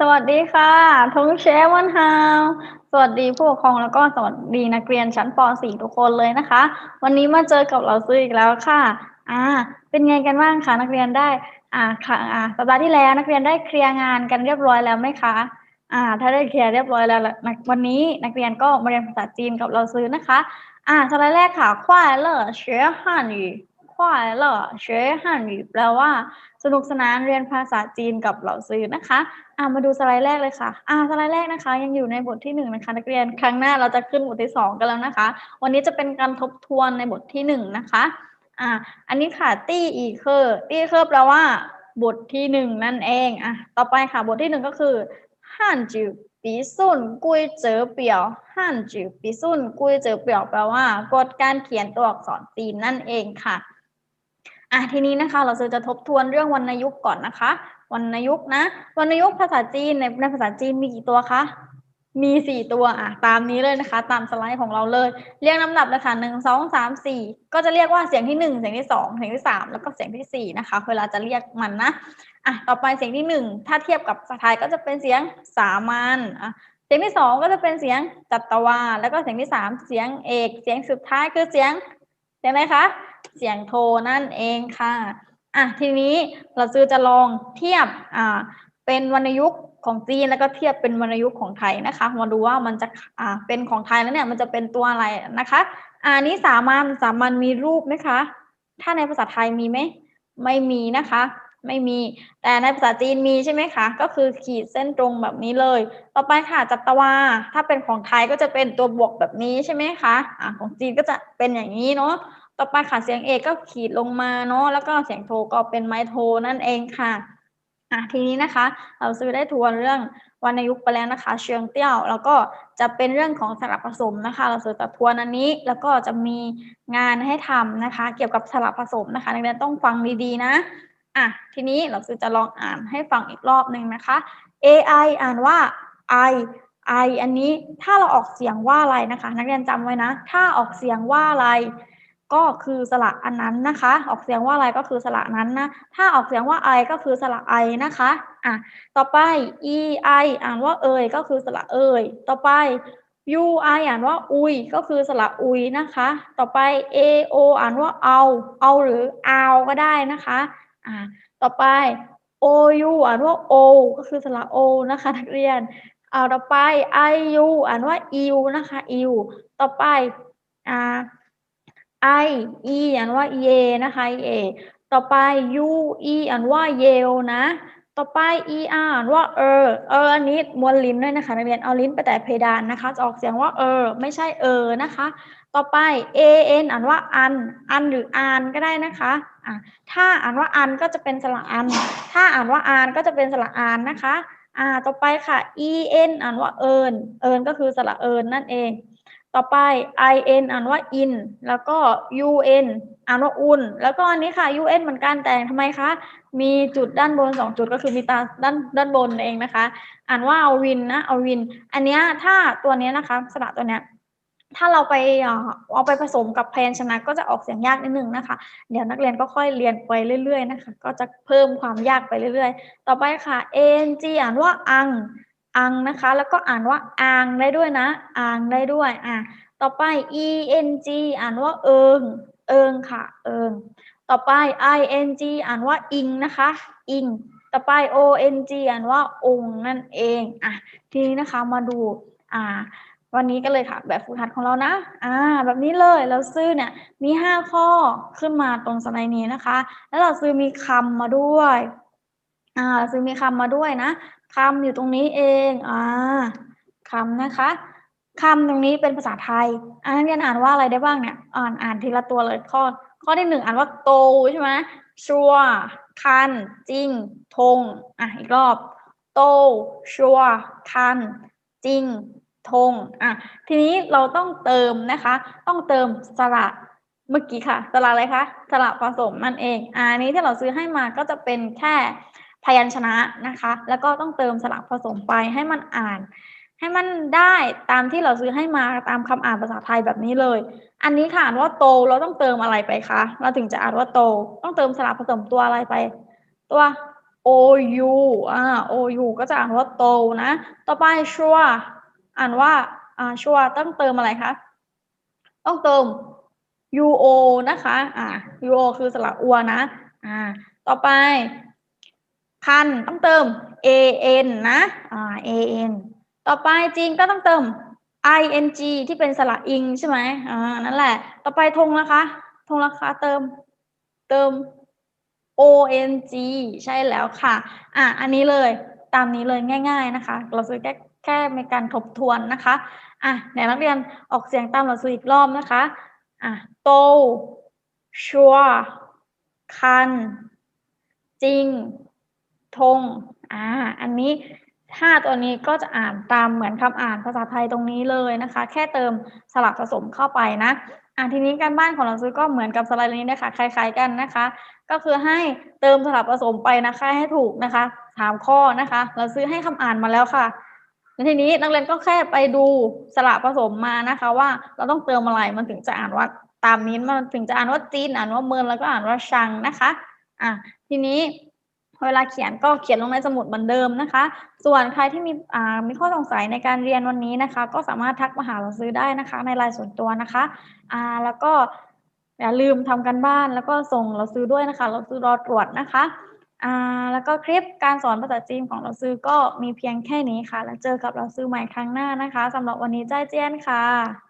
สวัสดีค่ะทงเชฟวันฮาวสวัสดีผู้ปกครองแล้วก็สวัสดีนักเรียนชั้นป .4 ทุกคนเลยนะคะ วันนี้มาเจอกับเราซื้ออีกแล้วค่ะ อ่า เป็นไงกันบ้างคะนักเรียนได้ อ่าค่ะอ่าสัปดาห์ที่แล้วนักเรียนได้เคลียร์งานกันเรียบร้อยแล้วไหมคะ อ่า ถ้าได้เคลียร์เรียบร้อยแล้ววันนี้นักเรียนก็มาเรียนภาษาจีนกับเราซื้อนะคะ อ่าสไลด์แรกค่ะควายเลอร์เชฟวันอยู่ 快乐学汉语แปลว่า สนุกสนานเรียนภาษาจีนกับเหล่าซื้อนะคะอ่ามาดูสไลด์แรกเลยค่ะ อ่าสไลด์แรกนะคะ ยังอยู่ในบทที่หนึ่งนะคะ นักเรียนครั้งหน้าเราจะขึ้นบทที่สองกันแล้วนะคะ วันนี้จะเป็นการทบทวนในบทที่หนึ่งนะคะ อ่า อันนี้ค่ะตี้อีเคอร์ตี้เคอร์แปลว่า บทที่หนึ่งนั่นเองอ่ะต่อไปค่ะ บทที่หนึ่งก็คือฮันจิวปีซุนกุยเจอเปียวฮันจิวปีซุนกุยเจอเปียวแปลว่ากฎการเขียนตัวอักษรจีนนั่นเองค่ะ อะทีนี้นะคะ เราจะทบทวนเรื่องวรรณยุกต์ก่อนนะคะ วรรณยุกต์นะวรรณยุกต์ภาษาจีนในในภาษาจีนมีกี่ตัวคะมีสี่ตัวอะตามนี้เลยนะคะ ตามสไลด์ของเราเลย เรียงลำดับเลยค่ะหนึ่งสองสามสี่ก็จะเรียกว่าเสียงที่หนึ่งเสียงที่สองเสียงที่สามแล้วก็เสียงที่สี่นะคะ เวลาจะเรียกมันนะอะต่อไปเสียงที่หนึ่งถ้าเทียบกับภาษาไทยก็จะเป็นเสียงสามัญอะเสียงที่สองก็จะเป็นเสียงจัตวา แล้วก็เสียงที่สามเสียงเอก เสียงสุดท้ายคือเสียงเสียงอะไรคะ เสียงโทนั่นเองค่ะอะทีนี้เราซื้อจะลองเทียบอ่าเป็นวรรณยุกต์ของจีนแล้วก็เทียบเป็นวรรณยุกต์ของไทยนะคะ มาดูว่ามันจะอ่าเป็นของไทยแล้วเนี่ยมันจะเป็นตัวอะไรนะคะอ่านี้สามัญสามัญมีรูปไหมคะ ถ้าในภาษาไทยมีไหมไม่มีนะคะ ไม่มีแต่ในภาษาจีนมีใช่ไหมคะ ก็คือขีดเส้นตรงแบบนี้เลย ต่อไปค่ะจัตวา ถ้าเป็นของไทยก็จะเป็นตัวบวกแบบนี้ใช่ไหมคะอ่าของจีนก็จะเป็นอย่างนี้เนาะ ต่อไปค่ะเสียงเอกก็ขีดลงมาเนาะแล้วก็เสียงโทก็เป็นไม้โทนั่นเองค่ะอะทีนี้นะคะ เราซื้อได้ทวนเรื่องวรรณยุกต์ไปแล้วนะคะ เชียงเตี้ยวแล้วก็จะเป็นเรื่องของสลับผสมนะคะ เราซื้อแต่ทวนอันนี้แล้วก็จะมีงานให้ทำนะคะ เกี่ยวกับสลับผสมนะคะนักเรียนต้องฟังดีๆนะอะทีนี้เราซื้อจะลองอ่านให้ฟังอีกรอบหนึ่งนะคะ AI อ่านว่า I I อันนี้ถ้าเราออกเสียงว่าอะไรนะคะ นักเรียนจำไว้นะ ถ้าออกเสียงว่าอะไร ก็คือสระอันนั้นนะคะ ออกเสียงว่าอะไรก็คือสระนั้นนะ ถ้าออกเสียงว่าไอก็คือสระไอนะคะ อะ ต่อไป e i อ่านว่าเอยก็คือสระเอยต่อไป u i อ่านว่าอุยก็คือสระอุยนะคะ ต่อไป a o อ่านว่าเอา เอาหรือเอาก็ได้นะคะ อ่าต่อไป o u อ่านว่าโอก็คือสระโอนะคะนักเรียน เอาต่อไป i u อ่านว่าอิวนะคะอิวต่อไป อ่า I E อ่านว่าเยนะคะเอต่อไป U E อ่านว่าเยวนะ ต่อไป E R อ่านว่า เออ เอออันนี้มวนลิ้นด้วยนะคะนักเรียนเอาลิ้นไปแตะเพดานนะคะจะออกเสียงว่าเออ ไม่ใช่เออนะคะ ต่อไป A N อ่านว่าอัน อันหรืออานก็ได้นะคะอะถ้าอ่านว่าอันก็จะเป็นสระอัน ถ้าอ่านว่าอานก็จะเป็นสระอานนะคะอ่าต่อไปค่ะ E N อ่านว่าเอิญเอิญก็คือสระเอิญนั่นเอง ต่อไป in อ่านว่า in แล้วก็ un อ่านว่าอุ่น แล้วก็อันนี้ค่ะ un เหมือนกันแต่ทำไมคะ มีจุดด้านบนสองจุดก็คือมีตาด้านด้านบนเองนะคะ อ่านว่าเอาวินนะเอาวิน อันนี้ถ้าตัวนี้นะคะสระตัวเนี้ยถ้าเราไปเอาไปผสมกับเพนชนะก็จะออกเสียงยากนิดนึงนะคะ เดี๋ยวนักเรียนก็ค่อยเรียนไปเรื่อยๆนะคะ ก็จะเพิ่มความยากไปเรื่อยๆ ต่อไปค่ะ ang อ่านว่าอัง อังนะคะ แล้วก็อ่านว่าอางได้ด้วยนะอางได้ด้วยอะต่อไป e n g อ่านว่าเอิงเอิงค่ะ เอิงต่อไป i n g อ่านว่าอิงนะคะ อิง ต่อไป o n g อ่านว่าองนั่นเองอะทีนี้นะคะมาดูอ่าวันนี้ก็เลยค่ะ แบบฝึกหัดของเรานะ อ่า แบบนี้เลย เราซื้อเนี่ย มีห้าข้อขึ้นมาตรงสไลด์นี้นะคะ แล้วเราซื้อมีคำมาด้วย อ่าซื้อมีคำมาด้วยนะคำอยู่ตรงนี้เองอ่าคำนะคะคำตรงนี้เป็นภาษาไทยอ่านเรียนอ่านว่าอะไรได้บ้างเนี่ยอ่านอ่านทีละตัวเลยข้อ ข้อที่หนึ่งอ่านว่าโตใช่ไหมชัวคันจริงทงอะอีกรอบ โตชัวคันจริงทงอะทีนี้เราต้องเติมนะคะ ต้องเติมสระเมื่อกี้ค่ะ สระอะไรคะสระผสมนั่นเองอ่านี้ที่เราซื้อให้มาก็จะเป็นแค่ พยัญชนะนะคะ แล้วก็ต้องเติมสระผสมไปให้มันอ่าน ให้มันได้ตามที่เราซื้อให้มาตามคำอ่านภาษาไทยแบบนี้เลย อันนี้ค่ะอ่านว่าโตเราต้องเติมอะไรไปคะเราถึงจะอ่านว่าโต ต้องเติมสระผสมตัวอะไรไป ตัว o u อ่า o u ก็จะอ่านว่าโตนะ ต่อไปชัวอ่านว่าอ่าชัวต้องเติมอะไรคะต้องเติม u o นะคะ อ่า u o คือสระอัวนะ อ่า ต่อไป คันต้องเติม a n นะอ่า a n ต่อไปจริงก็ต้องเติม i n g ที่เป็นสระอิงใช่ไหมอ่านั่นแหละ ต่อไปธงนะคะธงนะคะเติมเติม o n g ใช่แล้วค่ะ อะ อันนี้เลยตามนี้เลยง่าย ๆนะคะ เราซื้อแค่แค่ในการทบทวนนะคะ อะเดี๋ยวนักเรียนออกเสียงตามเราซื้ออีกรอบนะคะ อะโตชัวคันจริง ธงอ่าอันนี้ห้าตัวนี้ก็จะอ่านตามเหมือนคำอ่านภาษาไทยตรงนี้เลยนะคะ แค่เติมสลับผสมเข้าไปนะอ่าทีนี้การบ้านของเราซื้อก็เหมือนกับสไลด์นี้นะคะคล้าย ๆกันนะคะ ก็คือให้เติมสลับผสมไปนะคะให้ถูกนะคะสามข้อนะคะ เราซื้อให้คำอ่านมาแล้วค่ะแล้วทีนี้นักเรียนก็แค่ไปดูสลับผสมมานะคะ ว่าเราต้องเติมอะไรมันถึงจะอ่านว่าตามนี้มันถึงจะอ่านว่าจีนอ่านว่าเมินแล้วก็อ่านว่าชังนะคะ อะทีนี้ เวลาเขียนก็เขียนลงในสมุดเหมือนเดิมนะคะ ส่วนใครที่มีมีข้อสงสัยในการเรียนวันนี้นะคะ ก็สามารถทักมาหาเราซื้อได้นะคะ ในไลน์ส่วนตัวนะคะแล้วก็อย่าลืมทำกันบ้านแล้วก็ส่งเราซื้อด้วยนะคะ เราซื้อรอตรวจนะคะแล้วก็คลิปการสอนภาษาจีนของเราซื้อก็มีเพียงแค่นี้ค่ะ แล้วเจอกับเราซื้อใหม่ครั้งหน้านะคะสำหรับวันนี้ใจาเจี้ยนค่ะ